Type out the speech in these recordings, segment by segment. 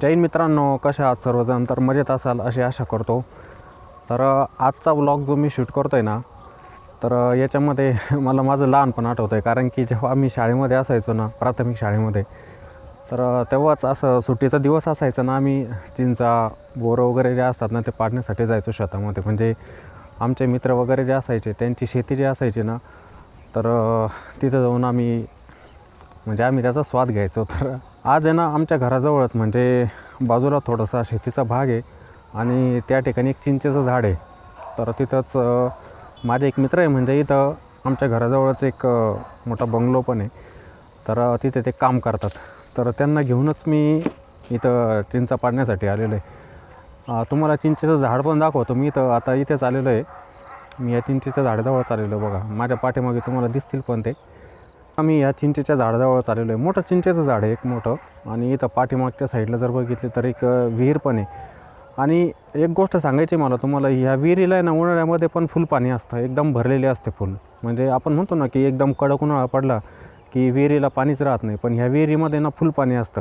जैन मित्रांनो कशा आहात सर्वजण? तर मजेत असाल अशी आशा करतो. तर आजचा व्लॉग जो मी शूट करतो आहे ना तर याच्यामध्ये मला माझं लहानपण आठवतं आहे कारण की जेव्हा आम्ही शाळेमध्ये असायचो ना प्राथमिक शाळेमध्ये तर तेव्हाच असं सुट्टीचा दिवस असायचा ना आम्ही चिंचा बोरं वगैरे जे असतात ना ते पाडण्यासाठी जायचो शेतामध्ये. म्हणजे आमचे मित्र वगैरे जे असायचे त्यांची शेती जी असायची ना तर तिथं जाऊन आम्ही म्हणजे आम्ही त्याचा स्वाद घ्यायचो. तर आज आहे ना आमच्या घराजवळच म्हणजे बाजूला थोडासा शेतीचा भाग आहे आणि त्या ठिकाणी एक चिंचेचं झाड आहे. तर तिथंच माझे एक मित्र आहे म्हणजे इथं आमच्या घराजवळच एक मोठा बंगलो पण आहे. तर तिथे ते काम करतात. तर त्यांना घेऊनच मी इथं चिंचा पाडण्यासाठी आलेलो आहे. तुम्हाला चिंचेचं झाड पण दाखवतो. मी इथं आता इथेच आलेलो आहे. मी या चिंचेच्या झाडाजवळच आलेलो आहे बघा. माझ्या पाठीमागे तुम्हाला दिसतील पण ते. आम्ही या चिंचेच्या झाडाजवळ चाललेलो आहे. मोठं चिंचेचं झाड आहे एक मोठं. आणि इथं पाठीमागच्या साईडला जर बघितले तर एक विहीर पण आहे. आणि एक गोष्ट सांगायची मला तुम्हाला ह्या विहिरीला आहे ना उन्हाळ्यामध्ये पण फुल पाणी असतं. एकदम भरलेले असते फुल. म्हणजे आपण म्हणतो ना की एकदम कडक उन्हाळा पडला की विहिरीला पाणीच राहत नाही. पण ह्या विहिरीमध्ये ना फुल पाणी असतं.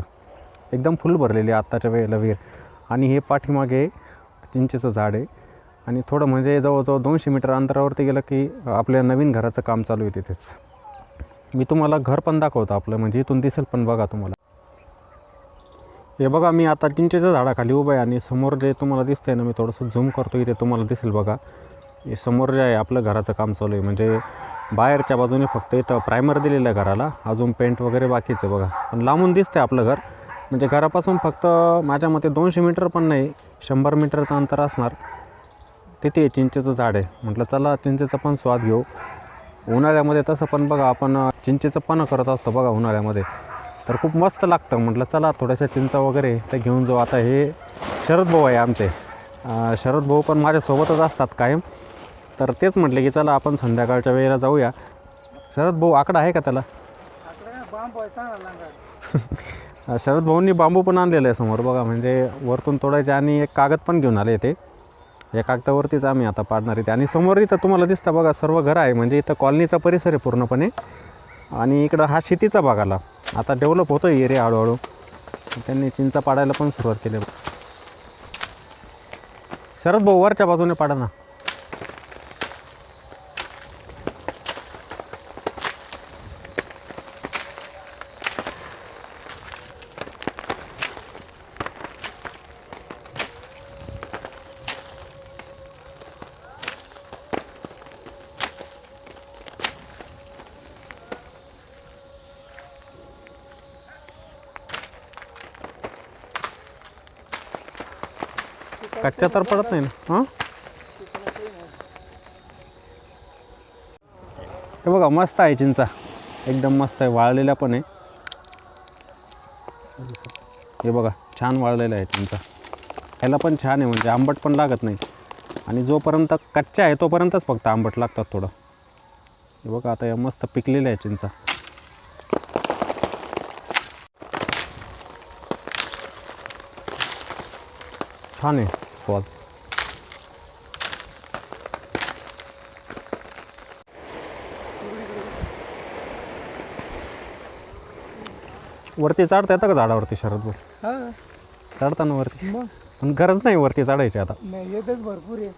एकदम फुल भरलेली आहे आत्ताच्या वेळेला विहीर. आणि हे पाठीमागे चिंचेचं झाड आहे. आणि थोडं म्हणजे जवळजवळ दोनशे मीटर अंतरावरती गेलं की आपल्या नवीन घराचं काम चालू आहे तिथेच. मी तुम्हाला घर पण दाखवतो आपलं म्हणजे इथून दिसेल पण बघा तुम्हाला. हे बघा मी आता चिंचेच्या झाडाखाली उभं आहे आणि समोर जे तुम्हाला दिसतंय ना मी थोडंसं झूम करतो इथे तुम्हाला दिसेल बघा. हे समोर जे आहे आपलं घराचं काम चालू आहे म्हणजे बाहेरच्या बाजूने फक्त इथं प्रायमर दिलेलं आहे घराला अजून पेंट वगैरे बाकीचं बघा. पण लांबून दिसतंय आपलं घर म्हणजे घरापासून फक्त माझ्या मते दोनशे मीटर पण नाही शंभर मीटरचं अंतर असणार. तिथे चिंचेचं झाड आहे म्हटलं चला चिंचेचा पण स्वाद घेऊ. उन्हाळ्यामध्ये तसं पण बघा आपण चिंचेचं पण करत असतो बघा उन्हाळ्यामध्ये. तर खूप मस्त लागतं. म्हटलं चला थोड्याशा चिंचा वगैरे ते घेऊन जाऊ. आता हे शरद भाऊ आहे आमचे. शरद भाऊ पण माझ्यासोबतच असतात कायम. तर तेच म्हटले की चला आपण संध्याकाळच्या वेळेला जाऊया. शरद भाऊ आकडा आहे का त्याला? शरद भाऊंनी बांबू पण आणलेला आहे समोर बघा. म्हणजे वरतून तोडायचे आणि एक कागद पण घेऊन आले ते. या कागदावरतीच आम्ही आता पाडणार आहे आणि समोर इथं तुम्हाला दिसतं बघा सर्व घर आहे. म्हणजे इथं कॉलनीचा परिसर आहे पूर्णपणे. आणि इकडं हा शेतीचा भाग आला. आता डेव्हलप होतो एरिया हळूहळू. त्यांनी चिंचा पाडायला पण सुरुवात केली. शरद भाऊ वरच्या बाजूने पाडा ना. कच्च्या तर पडत नाही ना हां? हे बघा मस्त आहे चिंचा. एकदम मस्त आहे वाळलेला पण आहे. हे बघा छान वाळलेला आहे चिंचा. ह्याला पण छान आहे म्हणजे आंबट पण लागत नाही. आणि जोपर्यंत कच्चा आहे तोपर्यंतच फक्त आंबट लागतात थोडं. हे बघा आता या मस्त पिकलेल्या आहे चिंचा. छान आहे. स्वाद वरती चढता येतं का झाडावरती शरद भाऊ? हा. चढताना वरती. मग. पण गरज नाही वरती चढायची आता. नाही येतच भरपूर आहे.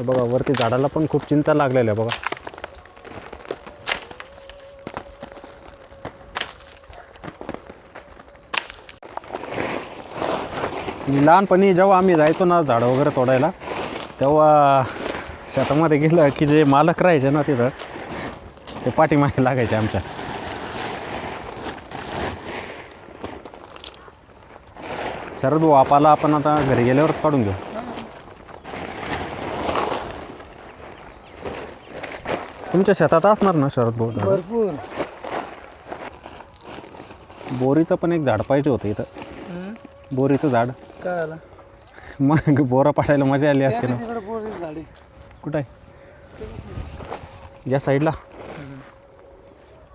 बघा वरती झाडाला पण खूप चिंता लागलेल्या आहे बघा. लहानपणी जेव्हा आम्ही जायचो ना झाडं वगैरे तोडायला तेव्हा शेतामध्ये गेलं की जे मालक राहायचे ना तिथं ते पाठीमागे लागायचे आमच्या. शरद भाऊ आपाला आपण आता घरी गेल्यावरच काढून घेऊ. तुमच्या शेतात असणार ना शरद भाऊ? भरपूर. बोरीचं पण एक झाड पाहिजे होतं इथं? बोरीचं झाड. काय आला मग बोरा पाठायला मजा आली असते ना. झाडे. कुठं आहे? या साईडला.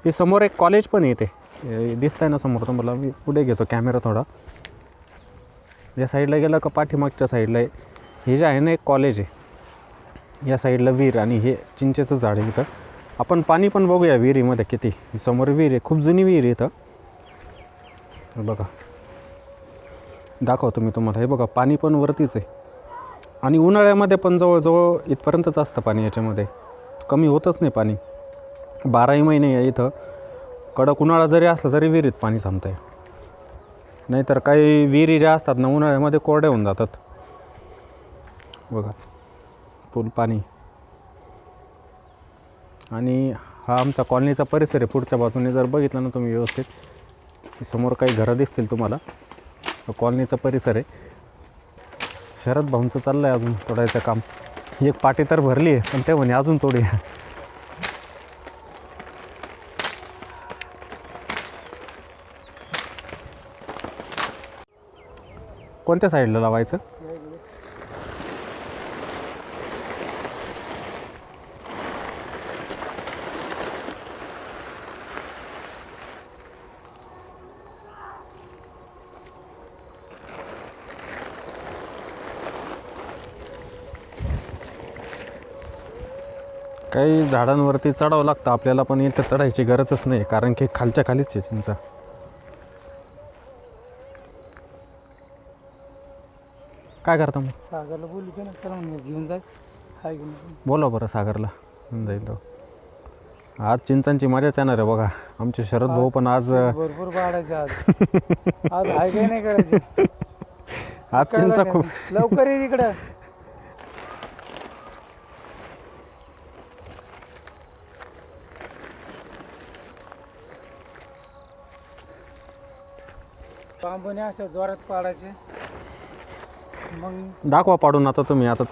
हे समोर एक कॉलेज पण आहे इथे. दिसत आहे ना समोर तुम्हाला. मी पुढे घेतो कॅमेरा थोडा. या साईडला गेला का पाठीमागच्या साईडला आहे. हे जे आहे ना एक कॉलेज आहे. या साईडला विहीर आणि हे चिंचेचं झाड आहे इथं. आपण पाणी पण बघूया विहिरीमध्ये किती. समोर विहीर आहे. खूप जुनी विहीर आहे इथं. हे बघा. दाखवतो मी तुम्हाला. हे बघा पाणी पण वरतीच आहे. आणि उन्हाळ्यामध्ये पण जवळजवळ इथपर्यंतच असतं पाणी याच्यामध्ये. कमी होतच नाही पाणी. बाराही महिने आहे इथं. कडक उन्हाळा जरी असला तरी विहिरीत पाणी थांबतं आहे नाहीतर काही विहिरी ज्या असतात ना उन्हाळ्यामध्ये कोरड्या होऊन जातात. बघा पूल पाणी. आणि हा आमचा कॉलनीचा परिसर आहे. पुढच्या बाजूने जर बघितलं ना तुम्ही व्यवस्थित समोर काही घरं दिसतील तुम्हाला. कॉलनीचा परिसर आहे. शरद भाऊंचं चाललं आहे अजून तोडायचं काम. एक पाटी तर भरली आहे पण ते म्हणे अजून तोडी कोणत्या साईडला लावायचं? काही झाडांवरती चढावं लागतं. आपल्याला पण इथं चढायची गरजच नाही कारण की खालच्या खालीच आहे चिंचा काय करता मग? सागरला बोलू की ना चला म्हणजे घेऊन जाय हाय घेऊन बोला बरं सागरला. होऊन जाईल तो. आज चिंचांची मजाच येणार आहे बघा. आमचे शरद भाऊ पण आज भरपूर पाडायचे आज. आज हाय काही नाही करायचे. आज चिंचा खूप. लवकर ये इकडं. बांबूने अशा जोरात पाडायचे. मग दाखवा पाडून आता तुम्ही. आता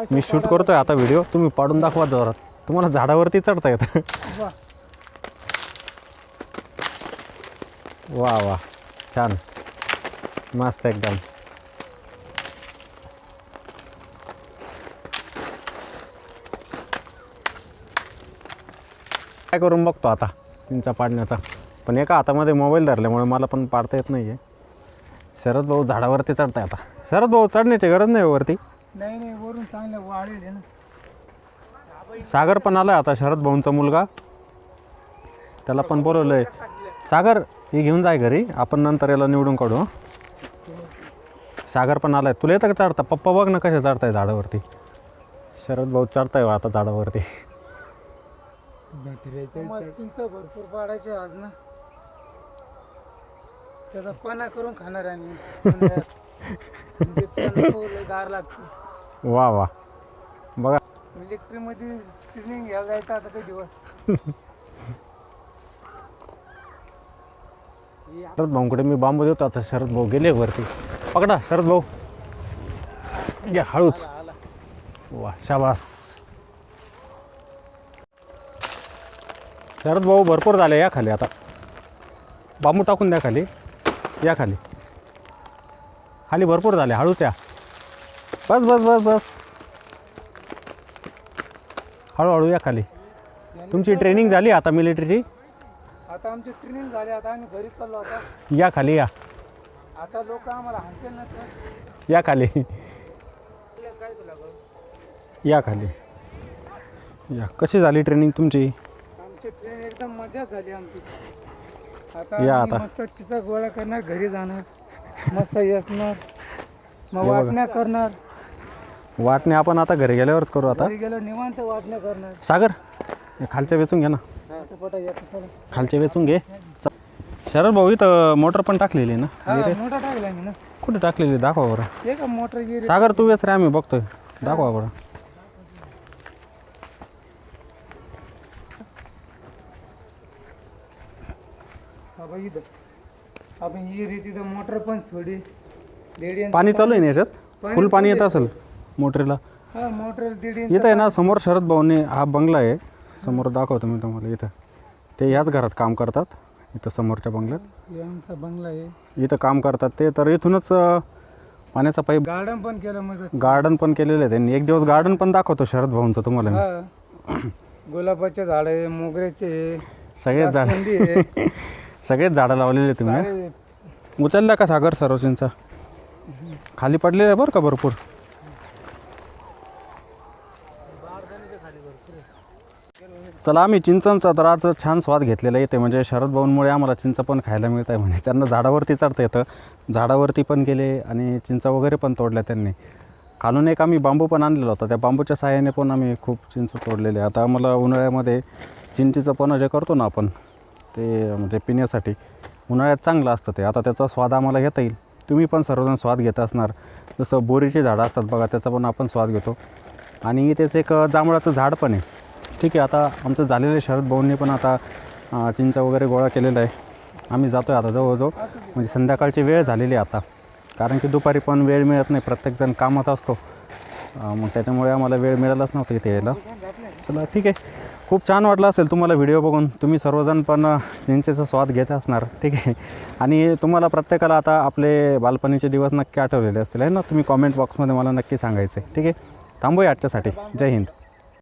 अशा मी शूट करतोय आता व्हिडिओ. तुम्ही पाडून दाखवा जोरात. तुम्हाला झाडावरती चढता येतं. वा, वा वा. छान. मस्त एकदम. काय करून बघतो आता चिंचा पाडण्याचा? पण एका हातामध्ये मोबाईल धरल्यामुळे मला पण पाडता येत नाही आहे शरद भाऊ झाडावरती चढताय आता. शरद भाऊ चढण्याची गरज नाही हो वरती. नाही नाही वरून चांगलं वाढेल आहे ना. सागर पण आलाय आता शरद भाऊंचा मुलगा. त्याला पण बोलवलंय. सागर हे घेऊन जाय घरी. आपण नंतर याला निवडून काढू हं? सागर पण आलाय. तुला येतं का चढता? पप्पा बघ ना कसे चढताय झाडावरती. शरद भाऊ चढताय हो आता झाडावरती. मग चिंच भरपूर पाडायचे आज ना. त्याचा पणा करून खाणार आम्ही नको, लय गार लागते. वा वा. बघा. इलेक्ट्रिकमध्ये ट्रेनिंग घ्यायला जायचं आता काही दिवस. शरद भाऊकडे मी बांबू देतो आता शरद भाऊ गेले वरती. पकडा शरद भाऊ. घ्या हळूच. वा शाबास. शरद भाऊ भरपूर झाले या खाली आता. बांबू टाकून द्या खाली. या खाली. खाली भरपूर झाले हळूच या बस बस बस बस. हळूहळू या खाली. तुमची ट्रेनिंग झाली आता मिलिटरीची आता आमची ट्रेनिंग झाली आता आम्ही घरी चाललो आता. या खाली या. आता लोक आम्हाला हाणतील ना तर या खाली. काय तुला गं? या खाली. या. कशी झाली ट्रेनिंग तुमची? आमची ट्रेन एकदम मजा झाली आमची. या आता. मस्त चिचा गोळा करणार घरी जाणार मस्त येसणार मग हे बघा. वाटण्या करणार. वाटणे आपण आता घरी गेल्यावरच करू आता. घरी गेलो निवांत वाटण्या करणार. सागर हे खालच्या वेचून घे ना. पटापटा येतं चला. खालच्या वेचून घे. च- शरद भाऊ इथं मोटर पण टाकलेली आहे ना? हा गिरे? मोठा टाकला मी ना. कुठे टाकलेली आहे? दाखवा बरं. हे का मोटर गिरी? सागर तू वेच रे आम्ही बघतोय. दाखवा बरं. इथं. आपण मोटर पण सोडी. दीड इंच पाणी चालू आहे ना याच्यात? फुल पाणी येत असेल मोटरीला. हा मोटर दीड इंच इथं आहे ना समोर शरद भाऊने हा बंगला आहे. समोर दाखवतो मी तुम्हाला इथं. ते ह्याच घरात काम करतात. इथं समोरच्या बंगल्यात. हे आमचा बंगला आहे. इथं काम करतात. ते तर इथूनच अं, पाण्याचा पाईप गार्डन पण केलं मग गार्डन पण केलेलं आहे त्यांनी. एक दिवस गार्डन पण दाखवतो शरद भाऊंचं तुम्हाला मी. हा. गुलाबाचे झाड आहे मोगऱ्याचे आहे, सगळेच झाड. जास्वंदी आहे. सगळेच झाडं लावलेले तुम्ही. सारे उचलल्या का सागर सरोजींचा खाली पडलेलं आहे बरं का भरपूर. चला आम्ही चिंचांचा तर आज छान स्वाद घेतलेला येते म्हणजे शरद भाऊंमुळे आम्हाला चिंच पण खायला मिळत आहे म्हणजे त्यांना झाडावरती चढता येतं. झाडावरती पण गेले आणि चिंचा वगैरे पण तोडल्या त्यांनी. खालून एक आम्ही बांबू पण आणलेला होता. त्या बांबूच्या साहाय्याने पण आम्ही खूप चिंच तोडलेले. आता आम्हाला उन्हाळ्यामध्ये चिंचेचं पण जे करतो ना आपण ते म्हणजे पिण्यासाठी उन्हाळ्यात चांगलं असतं ते. आता त्याचा स्वाद आम्हाला घेता येईल. तुम्ही पण सर्वजण स्वाद घेत असणार. जसं बोरीचे झाडं असतात बघा त्याचा पण आपण स्वाद घेतो. आणि तेच एक जांभळाचं झाड पण आहे. ठीक आहे आता आमचं झालेलं आहे शरद भाऊंनी पण आता चिंच चिंचा वगैरे गोळा केलेला आहे. आम्ही जातो आहे आता जवळजवळ. म्हणजे संध्याकाळची वेळ झालेली आहे आता. कारण की दुपारी पण वेळ मिळत नाही. प्रत्येकजण कामात असतो. मग त्याच्यामुळे आम्हाला वेळ मिळालाच नव्हता इथे यायला. चला ठीक आहे. खूप छान वाटलं असेल तुम्हाला व्हिडिओ बघून. तुम्ही सर्वजण पण चिंचेचा स्वाद घेत असणार ठीक आहे? आणि तुम्हाला प्रत्येकाला आता आपले बालपणीचे दिवस नक्की आठवलेले असतील आहे ना? तुम्ही कॉमेंट बॉक्समध्ये मला नक्की सांगायचे ठीक आहे? थांबूया आजच्यासाठी. जय हिंद.